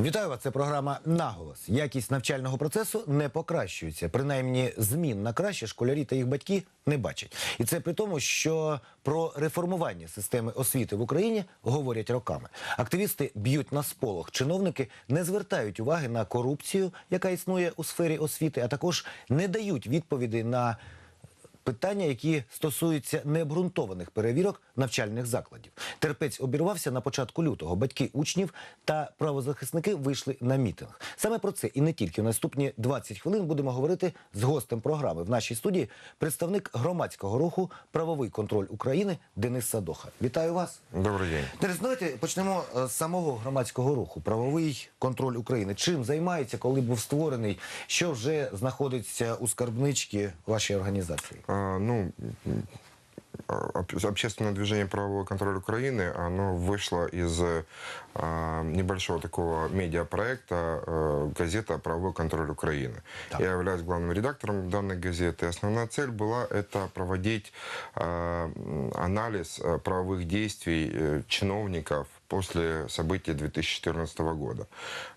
Вітаю вас. Це програма Наголос. Якість навчального процесу не покращується. Принаймні, змін на краще школярі та їх батьки не бачать. І це при тому, що про реформування системи освіти в Україні говорять роками. Активісти б'ють на сполох. Чиновники не звертають уваги на корупцію, яка існує у сфері освіти, а також не дають відповіді на питання, які стосуються необґрунтованих перевірок навчальних закладів. Терпець обірвався на початку лютого. Батьки учнів та правозахисники вийшли на мітинг. Саме про це і не тільки в наступні 20 хвилин будемо говорити з гостем програми в нашій студії. Представник громадського руху Правовий контроль України Денис Садоха. Вітаю вас. Добрый день. Денис, давайте почнемо е, з самого громадського руху. Правовий контроль України. Чим займається, коли був створений? Що вже знаходиться у скарбничці вашої організації? А, ну, общественное движение правовой контроль Украины, оно вышло из а, небольшого такого медиапроекта а, газета «Правовой контроль Украины». Так. Я являюсь главным редактором данной газеты. Основная цель была это проводить м, анализ правовых действий э, чиновников после событий 2014 года.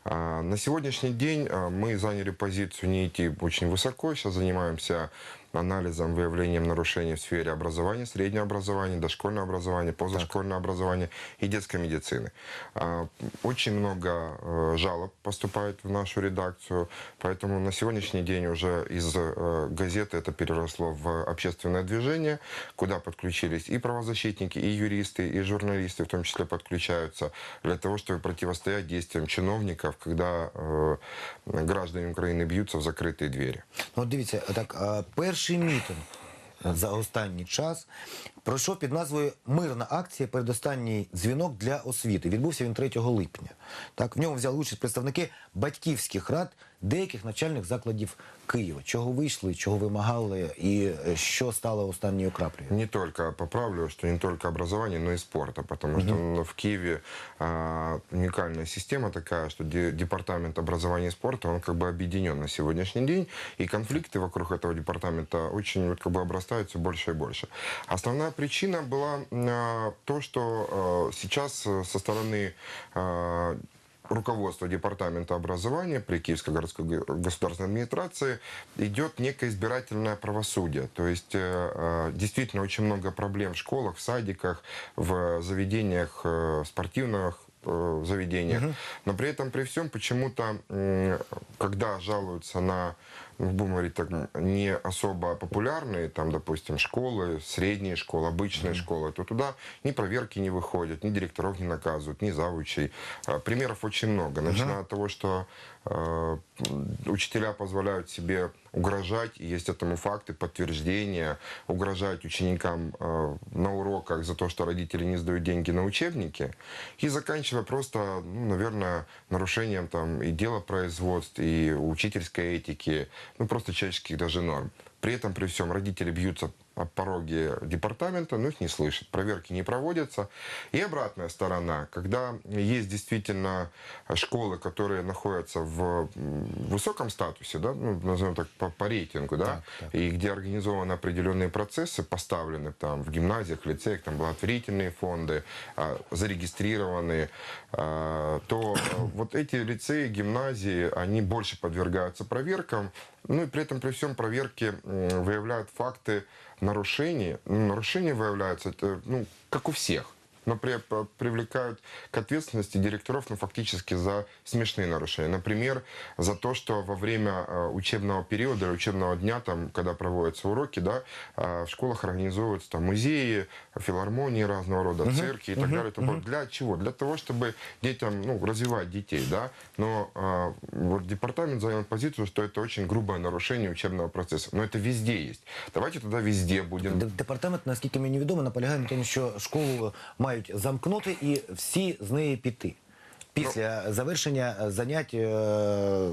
На сегодняшний день мы заняли позицию не идти очень высоко. Сейчас занимаемся анализом, выявлением нарушений в сфере образования, среднего образования, дошкольного образования, позашкольного образования и детской медицины. А, Очень много э, жалоб поступает в нашу редакцию, поэтому на сегодняшний день уже из э, газеты это переросло в общественное движение, куда подключились и правозащитники, и юристы, и журналисты в том числе подключаются для того, чтобы противостоять действиям чиновников, когда э, граждане Украины бьются в закрытые двери. Ну, от дивіться, так, а, перший мітинг за останній час пройшов під назвою Мирна акція передостанній дзвінок для освіти. Відбувся він 3 липня. Так, в ньому взяли участь представники батьківських рад деяких навчальних закладів Києва. Чого вийшли, чого вимагали, і е, що стало останньою краплею? Не только, поправлю, что не только образование, но и спорта, потому что ну, в Киеве а, уникальная система такая, что де- департамент образования и спорта, он как бы объединен на сегодняшний день, и конфликты вокруг этого департамента очень вот, как бы обрастают все больше и больше. Основная причина была а, то, что а, сейчас э, со стороны а, руководство Департамента образования при Киевской городской государственной администрации идет некое избирательное правосудие. То есть э, э, действительно очень много проблем в школах, в садиках, в заведениях э, спортивных заведениях. Но при этом, при всем, почему-то, когда жалуются на, будем говорить так, не особо популярные, там, допустим, школы, средние школы, обычные школы, то туда ни проверки не выходят, ни директоров не наказывают, ни завучей. А, Примеров очень много. Начиная от того, что учителя позволяют себе угрожать, и есть этому факты, подтверждения, угрожать ученикам э, на уроках за то, что родители не сдают деньги на учебники, и заканчивая просто, ну, наверное, нарушением там и делопроизводств, и учительской этики, ну, просто человеческих даже норм. При этом, при всем, родители бьются пороге департамента, но их не слышат. Проверки не проводятся. И обратная сторона, когда есть действительно школы, которые находятся в высоком статусе, да, ну, назовем так, по, по рейтингу, да, Так, так. и где организованы определенные процессы, поставлены там в гимназиях, лицеях, там благотворительные фонды, а, зарегистрированы, а, то вот эти лицеи, гимназии, они больше подвергаются проверкам, ну и при этом при всем проверки м, выявляют факты нарушений. Нарушения выявляются, ну, как у всех Но при- по- привлекают к ответственности директоров ну, фактически за смешные нарушения. Например, за то, что во время э, учебного периода или учебного дня, там, когда проводятся уроки, да, э, в школах организовываются там, музеи, филармонии разного рода, цирки и так далее. и тому подобное. Для чего? Для того, чтобы детям ну, развивать детей. Да? Но э, вот департамент занял позицию, что это очень грубое нарушение учебного процесса. Но это везде есть. Давайте тогда везде будем Д- Департамент, наскільки мені відомо, наполягає на тому, що школу мають замкнути і всі з неї піти. Після завершення е, занять, е,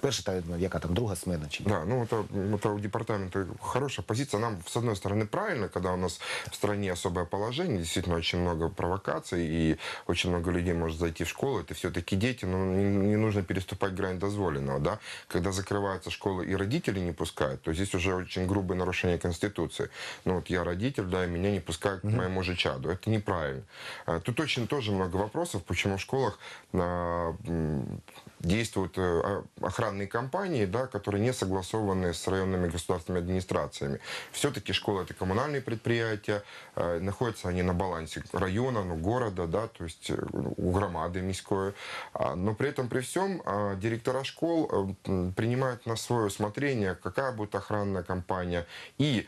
перша та ну, яка там друга смена чи Да, ну это, это у департамента хорошая позиция. Нам, с одной стороны, правильно, когда у нас в стране особое положение, действительно очень много провокаций, и очень много людей может зайти в школу. Это все-таки дети, но не, не нужно переступать грань дозволенного. Да? Когда закрываются школы и родители не пускают, то здесь уже очень грубое нарушение Конституции. Ну вот я родитель, да, и меня не пускают к моему же чаду. Это неправильно. А, Тут очень тоже много вопросов, почему в школах а, м, действуют э, охранные компании, да, которые не согласованы с районными государственными администрациями. Все-таки школы это коммунальные предприятия, э, находятся они на балансе района, ну, города, да, то есть э, у громады міської. А, Но при этом, при всем, а, директора школ принимают на свое усмотрение, какая будет охранная компания. И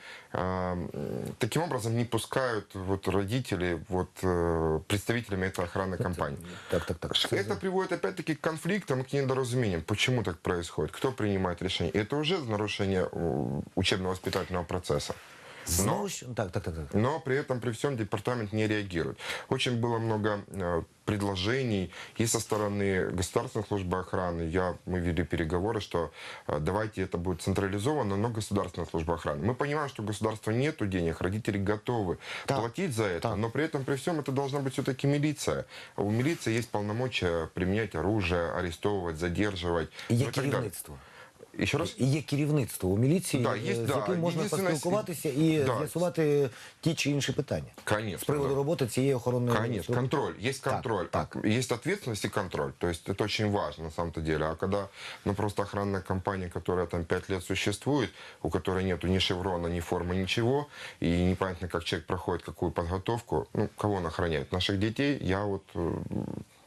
таким образом не пускают вот родителей вот, представителями этой охранной компании. Так, так, так. Это приводит опять-таки к конфликтам и к недоразумениям. Почему так происходит? Кто принимает решение? Это уже нарушение э, учебно-воспитательного процесса. Ж так, так, так, так. Но при этом, при всем, департамент не реагирует. Очень было много э, предложений и со стороны государственной службы охраны. Я, мы вели переговоры, что э, давайте это будет централизовано, но государственная служба охраны. Мы понимаем, что у государства нету денег, родители готовы Так, платить за это, так. но при этом, при всем, это должна быть все-таки милиция. У милиции есть полномочия применять оружие, арестовывать, задерживать. Є ну и так далее. керівництво. Еще раз? І є керівництво у міліції, Да, е, є, з да. яким можна Єдине, поспілкуватися і да. з'ясувати ті чи інші питання. Конечно. З приводу да. роботи цієї охоронної Конечно, служби. контроль. Есть Так, контроль. так. Есть ответственность и контроль. То есть это очень важно на самом-то деле. А когда ну, просто охранная компания, которая там пять лет существует, у которой нету ни шеврона, ни формы, ничего, и непонятно, как человек проходит какую подготовку, ну, кого он охраняет? Наших детей? Я вот, э,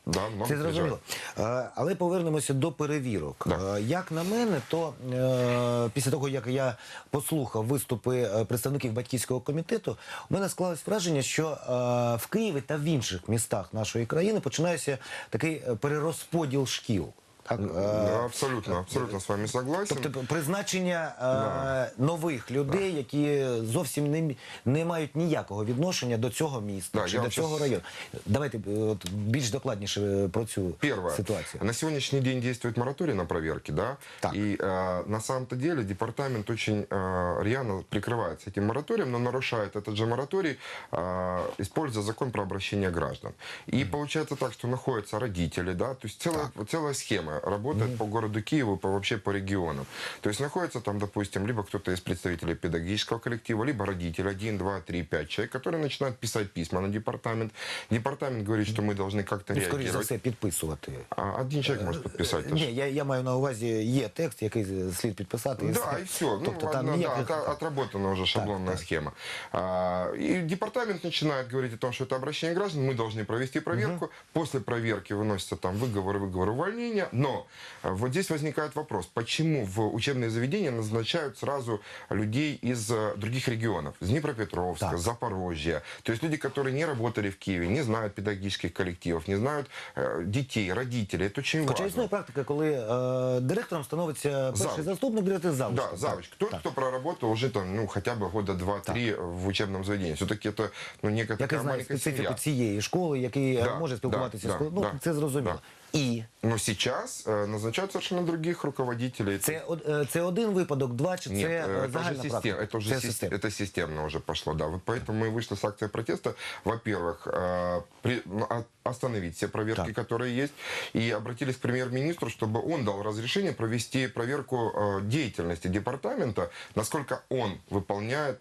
да, ну, Це зрозуміло. Е, Але повернемося до перевірок. Да. Е, Як на мене, то е, після того, як я послухав виступи е, представників батьківського комітету, у мене склалось враження, що е, в Києві та в інших містах нашої країни починається такий е, перерозподіл шкіл. Так? Е, Да, абсолютно, абсолютно с вами согласен. Тобто призначення е, нових людей, які зовсім не, мі- не мають ніякого відношення до цього міста Да, чи я до вам цього щас- району. Давайте е, от, більш докладніше е, про цю Первое. ситуацію. На сегодняшний день действует мораторий на проверки, да? Так. И э, на самом-то деле департамент очень э, рьяно прикрывается этим мораторием, но нарушает этот же мораторий, э, используя закон про обращение граждан. И получается так, что находятся родители, да, то есть целая, целая схема работает по городу Киеву, по, вообще по регионам. То есть находится там, допустим, либо кто-то из представителей педагогического коллектива, либо родитель, один, два, три, пять человек, которые начинают писать письма на департамент. Департамент говорит, что мы должны как-то Ну, скоріш за реагировать. все, підписувати. А один человек может подписать. тоже. Ні, я, я маю на увазі, є текст, який слід підписати. Да, и все. Ну, Тобто там одна, да, ніяких... это отработана уже шаблонная так. схема. А, и департамент начинает говорить о том, что это обращение граждан, мы должны провести проверку. После проверки выносятся там выговоры, выговоры увольнения. Но а, вот здесь возникает вопрос, почему в учебные заведения назначают сразу людей из а, других регионов? Из Днепропетровска, Так. Запорожья. То есть люди, которые не работали в Киеве, не знают педагогических коллективов, не знают э, детей, родителей. Это очень Хоча важно. існує практика, коли е, директором становиться перший Завуч. заступник директора завуч. Да, завуч. Кто, кто проработал уже там, ну, хотя бы года два-три в учебном заведении. Все-таки это, ну, некая Який такая знає маленькая специфіку семья. цієї школи, який е, Да, може спілкуватися да, з школою. да, Ну, да, це зрозуміло. І Но сейчас э, назначают совершенно других руководителей. це, це один випадок, два, чи це это уже, загальна это, уже Це система. это системно уже пошло, да. Вот поэтому мы вышли с акцией протеста. Во-первых, э, при- ну, о- остановить все проверки, Так. которые есть, и обратились к премьер-министру, чтобы он дал разрешение провести проверку э, деятельности департамента, насколько он выполняет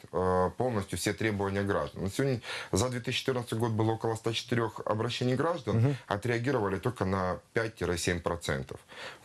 полностью все требования граждан. На сегодня за 2014 год было около 104 обращений граждан, отреагировали только на 5-7%.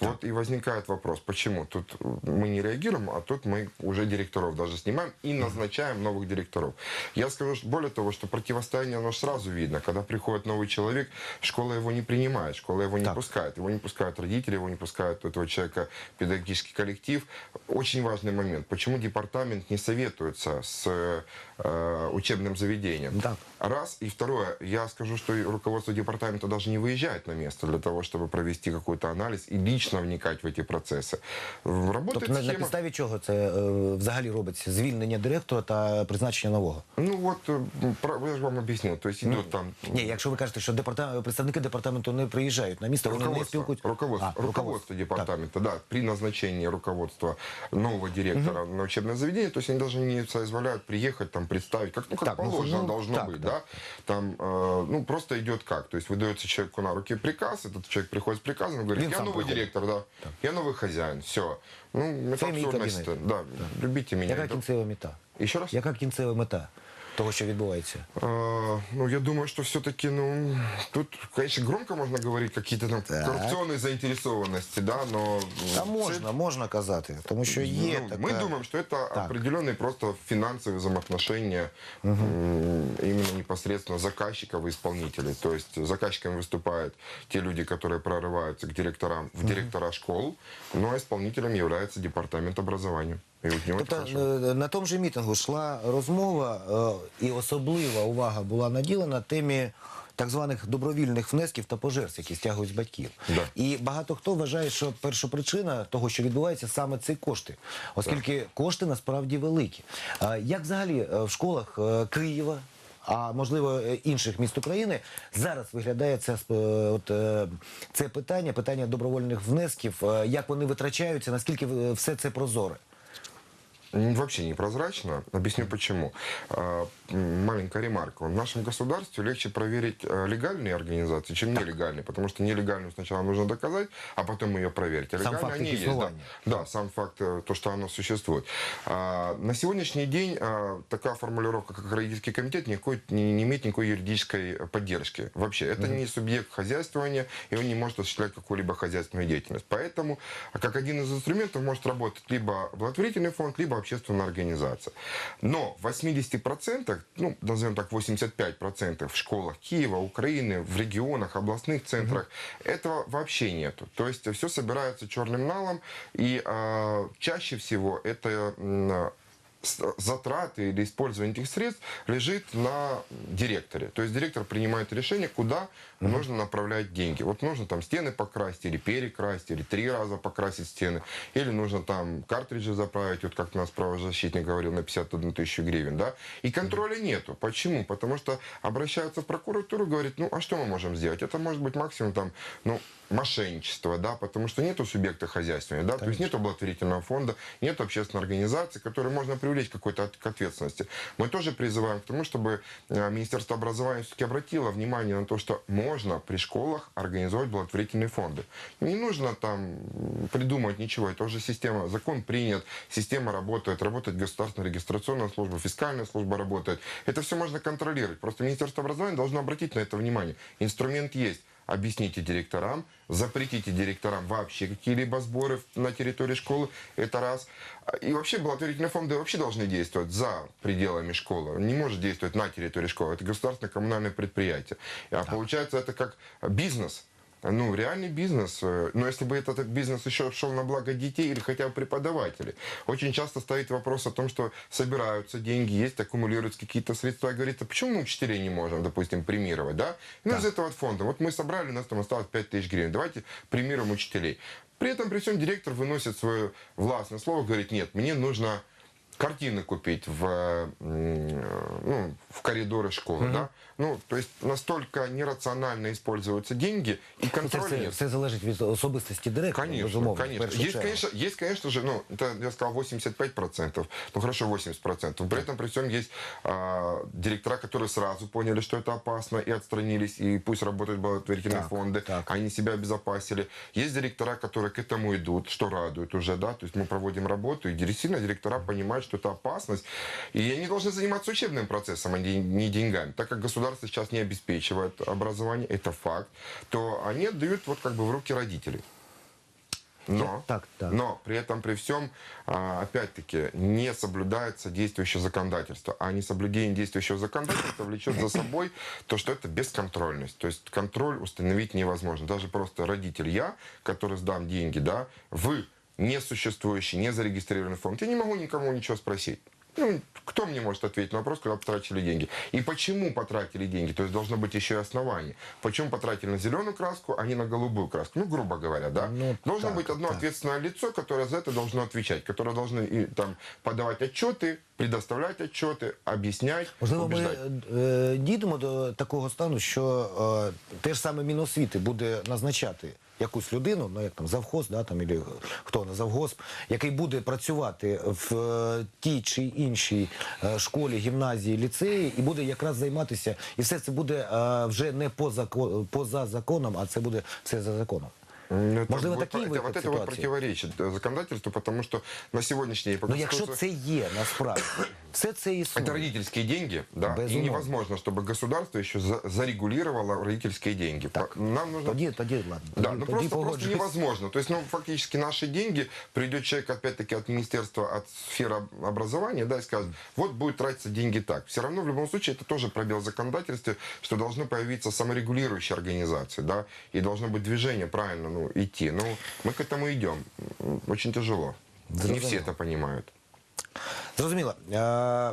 Вот и возникает вопрос, почему тут мы не реагируем, а тут мы уже директоров даже снимаем и назначаем новых директоров. Я скажу что более того, что противостояние оно сразу видно, когда приходит новый человек, школа его не принимает, школа его не Так. пускает, его не пускают родители, его не пускают этого человека педагогический коллектив. Очень важный момент, почему департамент не советуется с э, учебным заведением. Так. Раз. И второе, я скажу, что и руководство департамента даже не выезжает на место для того, чтобы провести какой-то анализ и лично вникать в эти процессы. Работает Тобто на, на схема. підставі чого це е, взагалі робиться? Звільнення директора та призначення нового? Ну вот, э, про- я же вам объяснил, то есть идут там... Ні, якщо ви кажете, що департамент, представники департаменту не приїжджають на місто, вони не Руководство, спілкуються. руководство, А, руководство департамента, да, при назначении руководства нового директора на учебное заведение, то есть они даже не соизволяют приехать, там, представить, как, ну, как Так, ну, положено ну, должно так, быть, да. да, там, э, ну, просто идет как, то есть выдается человеку на руки приказ, этот человек приходит с приказом и говорит, Він я сам новый приходить. директор, да, я новый хозяин, все. Ну, это Це мій абсурдная кабінет. ситуация. Да, любите меня. Яка Это- кінцева мета? Еще раз? Яка кінцева мета? того, що відбувається? А, Ну, я думаю, что все-таки, ну, тут, конечно, громко можно говорить какие-то там Так. коррупционные заинтересованности, да, но... Та ну, можна, можна казати, тому що є Ну, така... Мы думаем, что это Так. определенные просто финансовые взаимоотношения м, именно непосредственно заказчиков и исполнителей. То есть заказчиками выступают те люди, которые прорываются к директорам, в директора школ, ну а исполнителем является департамент образования. Тобто е, на тому ж мітингу йшла розмова, е, і особлива увага була наділена темі так званих добровільних внесків та пожертв, які стягують з батьків. Да. І багато хто вважає, що першопричина того, що відбувається, саме ці кошти, оскільки кошти насправді великі. Як взагалі е, в школах Києва? А можливо інших міст України зараз виглядає це от це питання, питання добровольних внесків, як вони витрачаються, наскільки все це прозоре. Вообще непрозрачно. Объясню почему. Маленькая ремарка. В нашем государстве легче проверить э, легальные организации, чем нелегальные. Потому что нелегальную сначала нужно доказать, а потом ее проверить. А Сам факт они есть. Да. да, сам факт, э, то, что оно существует. А, На сегодняшний день а, такая формулировка, как родительский комитет, никакой, не, не имеет никакой юридической поддержки. Вообще, это не субъект хозяйствования, и он не может осуществлять какую-либо хозяйственную деятельность. Поэтому, а как один из инструментов может работать либо благотворительный фонд, либо общественная организация. Но в 80%, ну, назовем так, 85% в школах Киева, Украины, в регионах, областных центрах, этого вообще нету. То есть все собирается черным налом, и а, чаще всего это с- затраты или использование этих средств лежит на директоре. То есть директор принимает решение, куда нужно направлять деньги. Вот нужно там стены покрасить или перекрасить, или три раза покрасить стены, или нужно там картриджи заправить, вот как у нас правозащитник говорил, на 51 тысячу гривен, да? И контроля нету. Почему? Потому что обращаются в прокуратуру, говорят, ну а что мы можем сделать? Это может быть максимум там, ну, мошенничество, да, потому что нету субъекта хозяйствования, да, то есть нету благотворительного фонда, нет общественной организации, которую можно привлечь к какой-то к ответственности. Мы тоже призываем к тому, чтобы э, Министерство образования все-таки обратило внимание на то, что можно при школах организовать благотворительные фонды. Не нужно там придумывать ничего, это уже система, закон принят, система работает, работает государственная регистрационная служба, фискальная служба работает. Это все можно контролировать. Просто Министерство образования должно обратить на это внимание. Инструмент есть. Объясните директорам, запретите директорам вообще какие-либо сборы на территории школы, это раз. И вообще благотворительные фонды вообще должны действовать за пределами школы. Не может действовать на территории школы. Это государственное коммунальное предприятие. А получается это как бизнес. Ну, реальный бизнес. Э, Но если бы этот бизнес еще шел на благо детей или хотя бы преподавателей. Очень часто стоит вопрос о том, что собираются деньги, есть, аккумулируются какие-то средства. Говорит, а почему мы учителей не можем, допустим, премировать, да? Ну, из этого фонда. Вот мы собрали, у нас там осталось 5 тысяч гривен. Давайте премируем учителей. При этом, при всем, директор выносит свое властное слово, говорит, нет, мне нужно картины купить в, ну, в коридоры школы, да? Ну, то есть настолько нерационально используются деньги, и Ну, Це нет. все залежить від особистості директора, Конечно, безумовно. конечно. Есть, конечно, есть, конечно же, ну, это я сказал 85%, ну хорошо, 80%. При этом, при всем, есть а, директора, которые сразу поняли, что это опасно, и отстранились, и пусть работают благотворительные Так, фонды, так. они себя обезопасили. Есть директора, которые к этому идут, что радует уже, да, то есть мы проводим работу, и действительно директора понимают, что это опасность, и они должны заниматься учебным процессом, а не деньгами. Так как государство сейчас не обеспечивает образование, это факт, то они отдают вот как бы в руки родителей. Но, Так, так. но при этом, при всем, а, опять-таки, не соблюдается действующее законодательство. А несоблюдение действующего законодательства влечет за собой то, что это бесконтрольность. То есть контроль установить невозможно. Даже просто родитель я, который сдам деньги, да, вы несуществующий, не зарегистрированный фонд, я не могу никому ничего спросить. Ну, кто мне может ответить на вопрос, когда потратили деньги? И почему потратили деньги? То есть должно быть еще и основание. Почему потратили на зеленую краску, а не на голубую краску? Ну, грубо говоря, да? Ну, должно так, быть одно так. ответственное лицо, которое за это должно отвечать, которое должно и, там, подавать отчеты, предоставлять отчеты, объяснять, Можливо, ми убеждать. е, дійдемо до такого стану, що е, те ж саме Міносвіти буде назначати якусь людину, ну як там завхоз, да, там, або хто на завгосп, який буде працювати в е, тій чи іншій е, школі, гімназії, ліцеї, і буде якраз займатися, і все це буде е, вже не по зако- поза законом, а це буде все за законом. Ну, это Можливо, вот такий это- вихід Вот это вот ситуації? противоречит э, законодательству, потому что на сегодняшний день... по Ну якщо Конституции- це є насправді, все це Это існує. родительские деньги, да, и Безумовно. невозможно, чтобы государство еще за- зарегулировало родительские деньги. Так. По- Нам нужно Тоді, тоді, ладно. Да, тоді, ну тоді просто, просто погоджуюсь. невозможно. То есть, ну, фактически наши деньги, придет человек, опять-таки, от министерства, от сферы об- образования, да, и скажет, вот будет тратиться деньги так. Все равно, в любом случае, это тоже пробел в законодательстве, что должны появиться саморегулирующие организации, да, и должно быть движение правильно, ну, идти. Ну, мы к этому идем. М, Очень тяжело. Не Зрозуміло. все это понимают. Зрозуміло.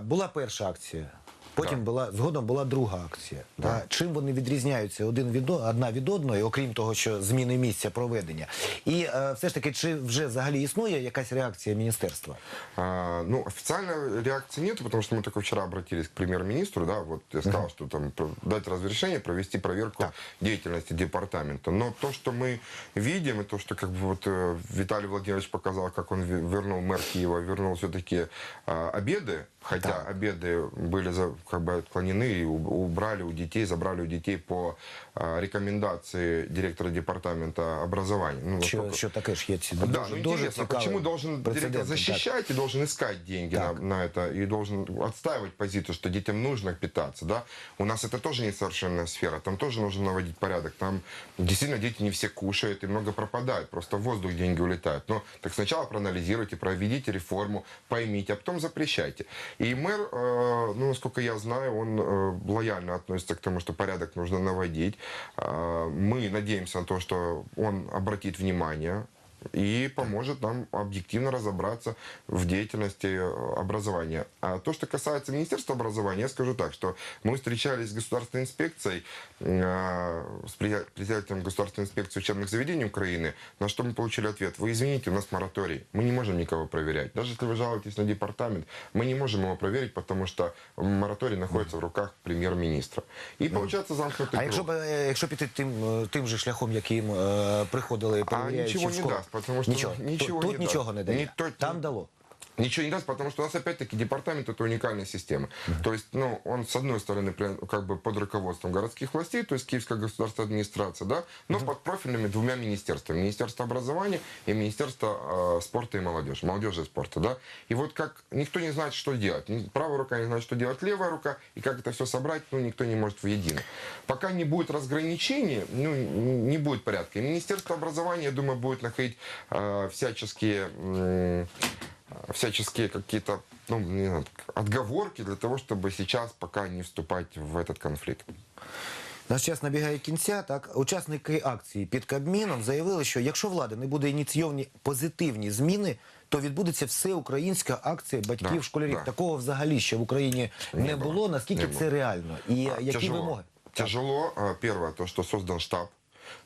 Була перша акція. Потім Так. була згодом була друга акція. Та, чим вони відрізняються один від о- одна від одної, окрім того, що зміни місця проведення, і е, все ж таки, чи вже взагалі існує якась реакція міністерства? А, ну, официальной реакции нет, потому что мы только вчера обратились к премьер-министру, да, вот я сказал, что там про- дать разрешение провести проверку деятельности департамента. Но то, что мы видим, и то, что как бы вот э, Виталий Владимирович показал, как он ве- вернул мэр Киева, вернул все-таки обеды, хотя Так. обеды были за, как бы отклонены и у- убрали у детей, забрали у детей по а, рекомендации директора департамента образования. Ну, Що, насколько- що таке ж є ці да, дуже, ну дуже интересно, цікавий почему должен прецедент, директор так. защищать и должен искать деньги на, Так. на это и должен отстаивать позицию, что детям нужно питаться, да? У нас это тоже несовершенная сфера, там тоже нужно наводить порядок, там действительно дети не все кушают и много пропадает, просто в воздух деньги улетают. Но так сначала проанализируйте, проведите реформу, поймите, а потом запрещайте. И мэр, э, ну, насколько я знаю, он э, лояльно относится к тому, что порядок нужно наводить. Э, мы надеемся на то, что он обратит внимание и поможет нам объективно разобраться в деятельности э, образования. А то, что касается Министерства образования, я скажу так, что мы встречались с государственной инспекцией, э, с председателем государственной инспекции учебных заведений Украины, на что мы получили ответ, вы извините, у нас мораторий, мы не можем никого проверять. Даже если вы жалуетесь на департамент, мы не можем его проверить, потому что мораторий находится в руках премьер-министра. И получается замкнутый А якщо, круг. б, е, якщо піти тим, тим же шляхом, яким е, приходили А перевіряючи ничего в не школу? даст, потому что нічого. ничего тут не нічого даст. не дає. Не то- Там дало. Ничего не даст, потому что у нас опять-таки департамент это уникальная система. То есть, ну, он с одной стороны как бы под руководством городских властей, то есть Киевская государственная администрация, да, но под профильными двумя министерствами. Министерство образования и Министерство э, спорта и молодежи. Молодежи и спорта, да. И вот как никто не знает, что делать. Правая рука не знает, что делать левая рука. И как это все собрать, ну, никто не может воедино. Пока не будет разграничений, ну, не будет порядка. И Министерство образования, я думаю, будет находить э, всяческие м, всяческие какие-то ну, не знаю, отговорки для того, чтобы сейчас пока не вступать в этот конфликт. Наш час набігає кінця. Так, учасники акції під Кабміном заявили, що якщо влада не буде ініційовані позитивні зміни, то відбудеться всеукраїнська акція батьків Да, школярів. да. Такого взагалі ще в Україні не, Не було. було, Наскільки не це було. реально? І А, які тяжело. вимоги? Тяжело. А, Первое, то, что создан штаб.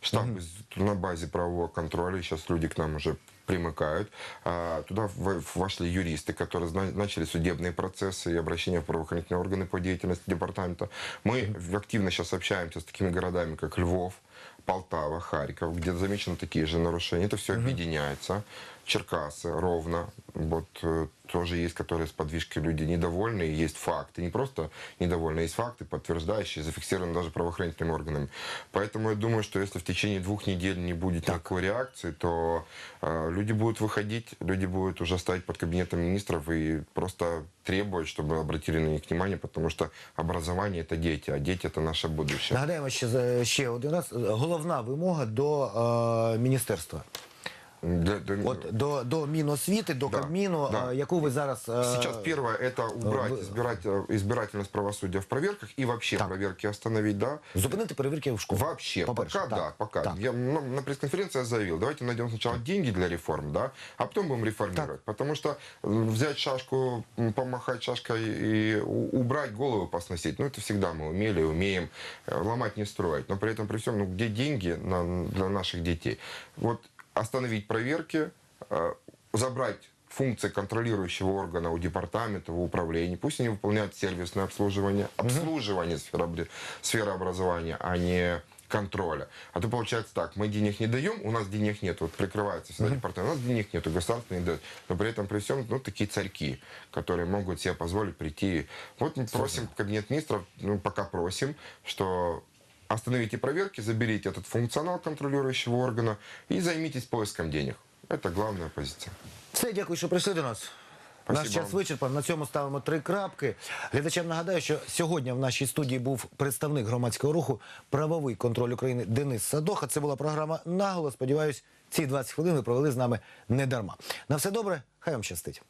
Штаб из- на базе правового контроля. Сейчас люди к нам уже примыкают. А, Туда вошли юристы, которые начали судебные процессы и обращения в правоохранительные органы по деятельности департамента. Мы активно сейчас общаемся с такими городами, как Львов, Полтава, Харьков, где замечены такие же нарушения. Это все объединяется. Черкасы, Ровно. Вот э, тоже есть, которые с подвижкой люди недовольны. Есть факты. Не просто недовольны, а есть факты, подтверждающие, зафиксированные даже правоохранительными органами. Поэтому я думаю, что если в течение двух недель не будет никакой реакции, то э, люди будут выходить, люди будут уже стоять под кабинетом министров и просто требовать, чтобы обратили на них внимание, потому что образование это дети, а дети это наше будущее. Нагадаємо за- ще один раз. Головна вимога до е, міністерства. Для- для- От до, до Міносвіти, до Да, Кабміну, да. е, яку ви зараз е, Сейчас первое это убрать вы- избирать, э, избирательность правосудия в проверках и вообще Так. проверки остановить, да? зупинити перевірки в школах. Вообще, По-перше, пока так, да, пока. так. Я ну, на пресс-конференции я заявил, давайте найдем сначала деньги для реформ, да, а потом будем реформировать. Потому что м, взять шашку, м, помахать шашкой и у- убрать голову посносить, ну это всегда мы умели, умеем э, ломать, не строить. Но при этом, при всем, ну где деньги на- для наших детей? Вот остановить проверки, э, забрать функции контролирующего органа у департамента, у управления. Пусть они выполняют сервисное обслуживание, обслуживание сферы, сферы образования, а не контроля. А то получается так, мы денег не даем, у нас денег нет. Вот прикрывается всегда департамент, у нас денег нет, государство не дает. Но при этом при всем, ну, такие царьки, которые могут себе позволить прийти. Вот мы просим кабинет министров, ну, пока просим, что Остановите проверки, заберите этот функционал контролирующего органа и займитесь поиском денег. Это главная позиция. Все, дякую, що прийшли до нас. Спасибо Наш час вам. вичерпан. На цьому ставимо три крапки. Глядачам нагадаю, що сьогодні в нашій студії був представник громадського руху правовий контроль України Денис Садоха. Це була програма наголо. Сподіваюсь, ці 20 хвилин ви провели з нами не дарма. На все добре, хай вам щастить.